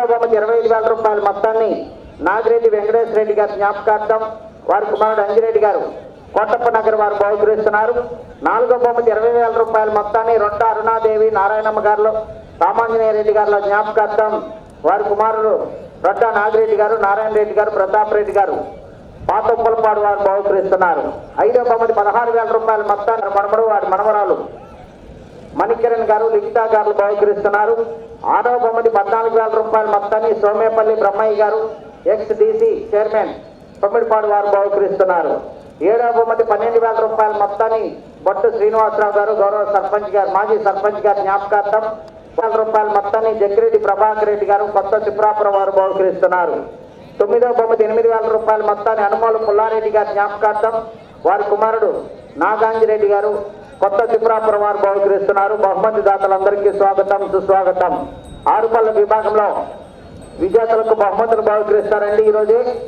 మూడో ఇరవై ఐదు వేల రూపాయల మొత్తాన్ని నాగిరెడ్డి వెంకటేశ్వర రెడ్డి గారి జ్ఞాపకార్థం వారి కుమారుడు అంజిరెడ్డి గారు కోటప్ప నగర్ వారు బహుకరిస్తున్నారు. నాలుగో బొమ్మకి ఇరవై వేల రూపాయల మొత్తాన్ని రొట్ట అరుణాదేవి నారాయణమ్మ గారిలో రామాంజనేయ రెడ్డి గారిలో జ్ఞాపకార్థం వారి కుమారుడు రొట్ట నాగిరెడ్డి గారు నారాయణ రెడ్డి గారు ప్రతాప్ రెడ్డి గారు పాత ఉప్పలపాడు వారు బహుకరిస్తున్నారు. ఐదో బొమ్మది పదహారు వేల రూపాయల మొత్తాన్ని మనమడు వారి మనమరాలు మణికిరణ్ గారు లిఖితా గారు బహుకరిస్తున్నారు. ఆరవ బొమ్మది పద్నాలుగు వేల రూపాయల మొత్తాన్ని సోమేపల్లి బ్రహ్మయ్య గారు ఎక్స్ డిసి చైర్మన్ తొమ్మిడిపాడు వారు బహుకరిస్తున్నారు. ఏడవ బొమ్మది పన్నెండు వేల రూపాయల మొత్తాన్ని బొట్టు శ్రీనివాసరావు గారు గౌరవ సర్పంచ్ గారు మాజీ సర్పంచ్ గారి జ్ఞాపకార్థం వేల రూపాయల మొత్తాన్ని జగ్గిరెడ్డి ప్రభాకర్ రెడ్డి గారు కొత్త చిప్రాపురం వారు బహుకరిస్తున్నారు. తొమ్మిదవ బొమ్మది ఎనిమిది వేల రూపాయల మొత్తాన్ని అనుమోలు పుల్లారెడ్డి గారి జ్ఞాపకార్థం వారి కుమారుడు నాగాంజిరెడ్డి గారు కొత్త త్రిపురాపురం వారు బహుకరిస్తున్నారు బహుమతి దాతలందరికీ స్వాగతం సుస్వాగతం. ఆరుపల్ల విభాగంలో విజేతలకు బహుమతులు బహుకరిస్తారండి ఈ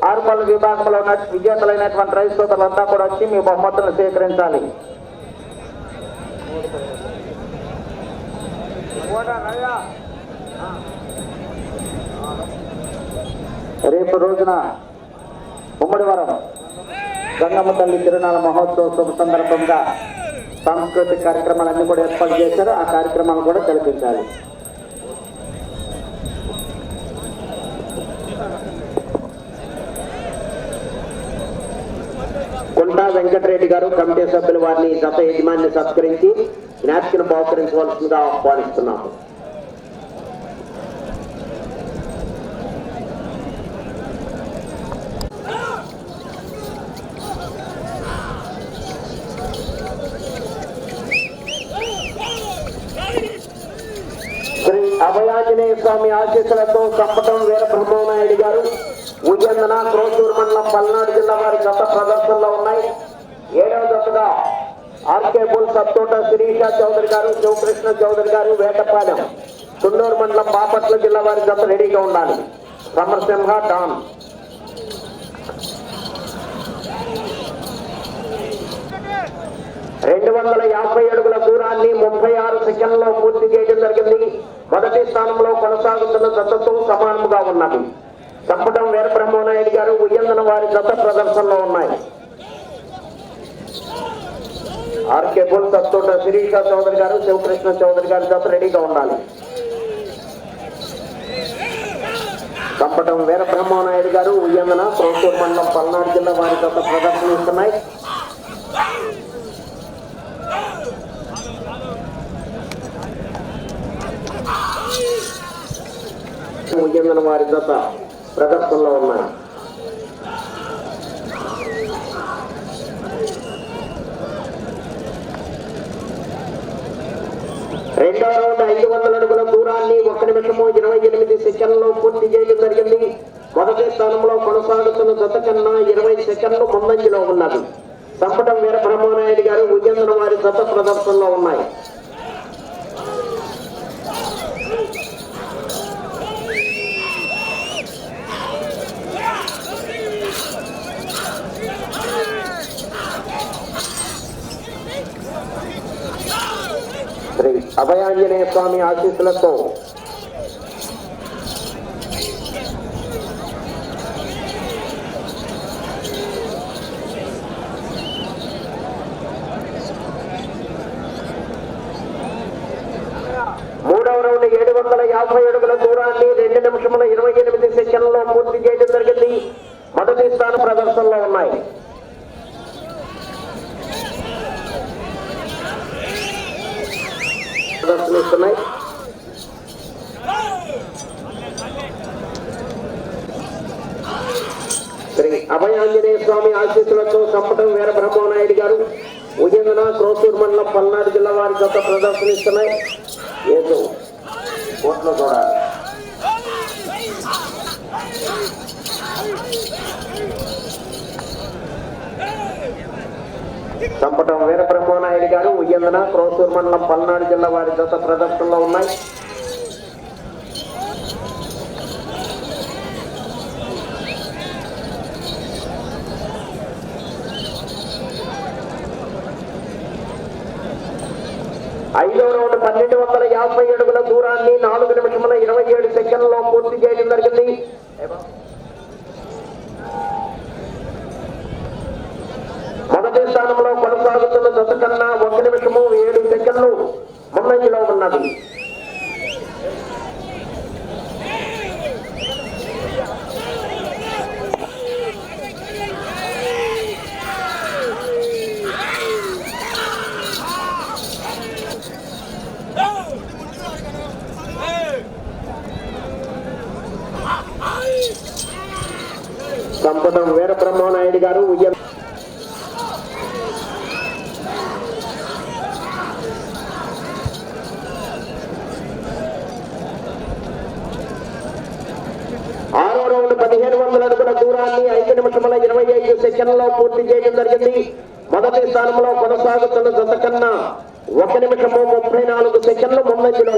ఆరుపల్ల విభాగంలో ఉన్న విజేతలైనటువంటి రైతు సోదరులంతా కూడా వచ్చి మీ బహుమతులను స్వీకరించాలి రేపు రోజున ఉమ్మడివరం గంగమ్మ తల్లి తిరునాళ్ళ మహోత్సవ శుభ సందర్భంగా సాంస్కృతిక కార్యక్రమాలన్నీ కూడా ఏర్పాటు చేశారు. ఆ కార్యక్రమాలు కూడా కల్పించాలి కొండా వెంకటరెడ్డి గారు కమిటీ సభ్యులు వారిని గత యజమాని సత్కరించి జ్ఞాపికను బహుకరించవలసిందిగా ఆహ్వానిస్తున్నాము శ్రీ అభయాంజనేయ స్వామి ఆశీస్సులతో చంపటం వీర బ్రహ్మనాయుడు గారు ఉజందన క్రోసూరు మండలం పల్నాడు జిల్లా వారి గత ప్రదర్శనలో ఉన్నాయి. ఏడవ దశగా ఆర్కే బుల్ సత్తోట శిరీష చౌదరి గారు శివకృష్ణ చౌదరి గారు వేటపాలెం తుండూరు మండలం బాపట్ల జిల్లా వారి గత రెడీగా ఉండాలి. సమరసింహ డాన్. రెండు వందల యాభై అడుగుల దూరాన్ని ముప్పై ఆరు సెకండ్లో పూర్తి చేయడం జరిగింది. మొదటి స్థానంలో కొనసాగుతున్న జతతో సమానముగా ఉన్నది. చంపటం వీరబ్రహ్మనాయుడు గారు ఉయ్యందన వారి జత ప్రదర్శనలో ఉన్నాయి. ఆర్కే బుల్ తోట శిరీష చౌదరి గారు శివకృష్ణ చౌదరి గారి జత రెడీగా ఉండాలి. చంపటం వీరబ్రహ్మనాయుడు గారు ఉయ్యందన ప్రోసూర్ మండలం పల్నాడు జిల్లా వారి జత ప్రదర్శనిస్తున్నాయి ముఖ్యమైన వారి జత ప్రదర్శనలో ఉన్నాయి రెండో రౌండ్ ఐదు వందల అడుగుల దూరాన్ని ఒక నిమిషము ఇరవై ఎనిమిది సెకండ్లో పూర్తి చేయడం జరిగింది. మొదటి స్థానంలో కొనసాగుతున్న జత కన్నా ఇరవై సెకండ్లు ముందంజలో ఉన్నది. సంపటం వీర బ్రహ్మనాయుడు గారు ఉయ్యందన వారి జత ప్రదర్శనలో ఉన్నాయి. అభయాంజనేయ స్వామి ఆశీస్సులతో. మూడవ రౌండ్ ఏడు వందల యాభై అడుగుల దూరాన్ని రెండు నిమిషముల ఇరవై ఎనిమిది సెకండ్లో పూర్తి చేయడం జరిగింది. మొదటి స్థాన ప్రదర్శనలో ఉన్నాయి. ప్రదర్శనిస్తున్నాయి శ్రీ అభయాంజనేయ స్వామి ఆశీస్సులతో సంపటం వీర బ్రహ్మనాయుడు గారు. ఉదయన క్రోసూరు మండలం పల్నాడు జిల్లా వారి గత ప్రదర్శనిస్తున్నాయి. ఏదో కోట్లో చూడాలి చంపటం వీరబ్రహ్మనాయుడు గారు ఉయ్యందన క్రోసూర్ మండలం పల్నాడు జిల్లా వారి జత ప్రదర్శనలో ఉన్నాయి. ఐదో రౌండ్ పన్నెండు వందల యాభై అడుగుల దూరాన్ని నాలుగు నిమిషముల ఇరవై ఏడు సెకండ్లో పూర్తి చేయడం జరిగింది మొదటి స్థానంలో కొనసాగుతున్న జత కన్నా ఒక నిమిషము ఏడు సెకండ్లు ఉన్నది. సంపదం వీర బ్రహ్మనాయుడు గారు ఉయ్యం ఆరో రౌండ్ పదిహేను వందల అడుగుల దూరాన్ని ఐదు నిమిషముల ఇరవై ఐదు సెకండ్లో పూర్తి చేయడం జరిగింది. మొదటి స్థానంలో కొనసాగుతున్న జత కన్నా ఒక నిమిషము ముప్పై నాలుగు సెకండ్లు ముందంజలో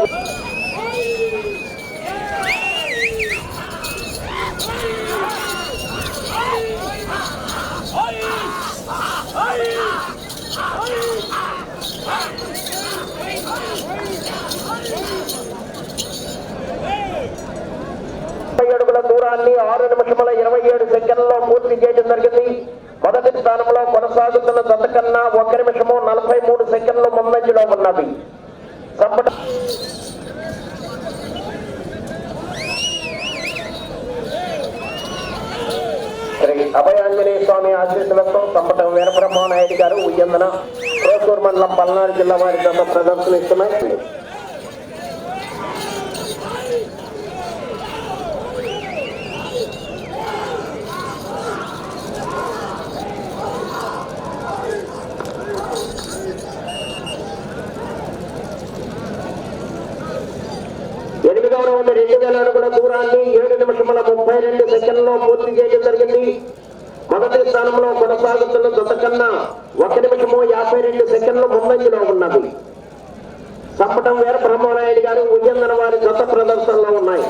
ప్రయాణాన్ని ఆరు నిమిషముల ఇరవై ఏడు సెకండ్లో పూర్తి చేయడం జరిగింది. మొదటి స్థానంలో కొనసాగుతున్న జత కన్నా ఒక నిమిషము నలభై మూడు సెకండ్లు ముందంజలో ఉన్నది. సంపట శ్రీ అభయాంజనేయ స్వామి ఆశీస్సులతో సంపటం వీరబ్రహ్మనాయుడు గారు ఉయ్యందన ప్రోసూర్ మండలం పల్నాడు జిల్లా వారి గత ప్రదర్శనిస్తున్నాయి ఎనిమిదవ రౌండ్ రెండు వేల అడుగుల దూరాన్ని ఏడు నిమిషముల ముప్పై రెండు పూర్తి చేయడం జరిగింది. మొదటి స్థానంలో కొనసాగుతున్న జత కన్నా ఒక నిమిషము యాభై రెండు సెకండ్లు ముందంజలో ఉన్నది. చంపటం వీర బ్రహ్మనాయుడు గారు ఉయ్యందన వారి జత ప్రదర్శనలో ఉన్నాయి.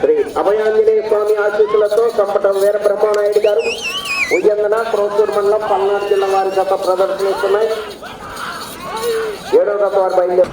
శ్రీ అభయాంజనేయ స్వామి ఆశీస్సులతో చంపటం వీర బ్రహ్మనాయుడు గారు ఉయ్యందన క్రోసూర్ మండలం పల్నాడు జిల్లా వారి గత ప్రదర్శనిస్తున్నాయి ఏడో గత వారి బయలుదేరి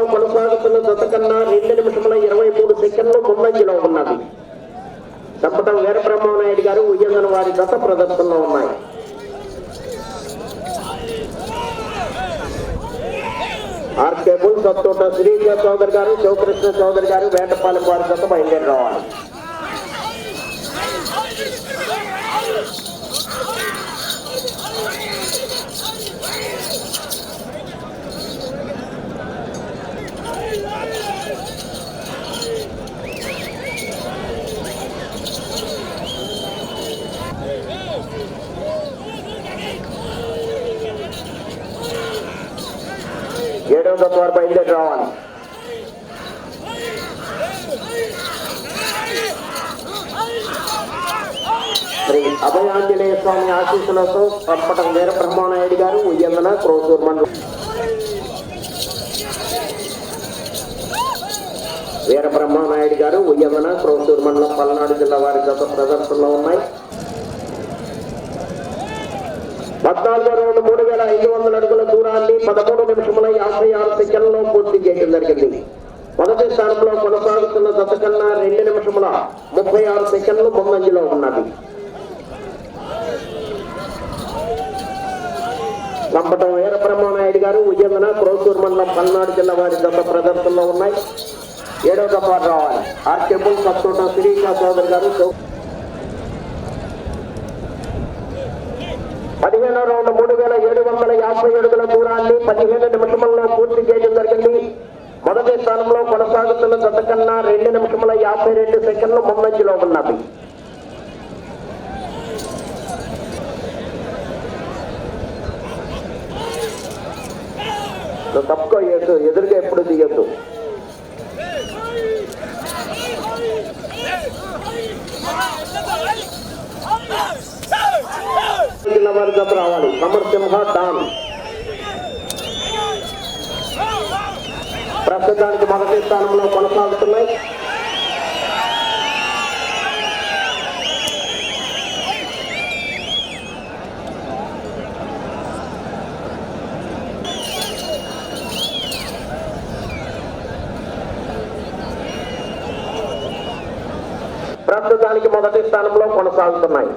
స్థానంలో కొనసాగుతున్న జత కన్నా రెండు నిమిషముల ఇరవై మూడు సెకండ్లు ముందంజలో ఉన్నది సంపటం వీరబ్రహ్మనాయుడు గారు ఉయ్యందన వారి జత ప్రదర్శనలో ఉన్నాయి. ఆర్కే బుల్ సత్తోట శ్రీజ చౌదరి గారు శివకృష్ణ చౌదరి గారు వేటపాలెం వారి జత బయలుదేరి రావాలి. ఏడవ జత వారు బయలుదేరి రావాలి శ్రీ అభయాంజనేయ స్వామి ఆశీస్సులతో పర్పటం వీర బ్రహ్మానాయుడు గారు ఉయ్యందన క్రోసూర్ మండలం. వీర బ్రహ్మానాయుడు గారు ఉయ్యందన క్రోసూర్ మండలం పల్నాడు జిల్లా వారి గత ప్రదర్శనలో ఉన్నాయి. పద్నాలుగో రెండు మూడు వేల ఐదు వందల అడుగుల దూరాన్ని పదమూడు నిమిషముల యాభై ఆరు సెకండ్లో పూర్తి చేయడం జరిగింది. మొదటి స్థానంలో కొనసాగుతున్న దశ కన్నా రెండు నిమిషముల ముప్పై ఆరు సెకండ్లు ముందంజలో ఉన్నది. సంపటం వీరబ్రహ్మనాయుడు గారు ఉయ్యందన క్రోసూర్ మండలం పల్నాడు జిల్లా వారి దశ ప్రదర్శనలో ఉన్నాయి. ఏడవ దఫా రావాలి ఆర్కెబుల్ సత్తోట శిరీష సోదరు గారు పదిహేను రౌండ్ మూడు వేల ఏడు వందల యాభై అడుగుల దూరాన్ని పదిహేను నిమిషంలో పూర్తి చేయడం జరిగింది. మొదటి స్థానంలో కొనసాగుతున్న జత కన్నా రెండు నిమిషముల యాభై రెండు సెకండ్లు ముందంజలో ఉన్నది. తప్పుకో ఎదురుగా ఎప్పుడు దిగద్దు. వారి జత రావాలి సమరసింహ డాన్ ప్రస్తుతానికి మొదటి స్థానంలో కొనసాగుతున్నాయి. ప్రస్తుతానికి మొదటి స్థానంలో కొనసాగుతున్నాయి.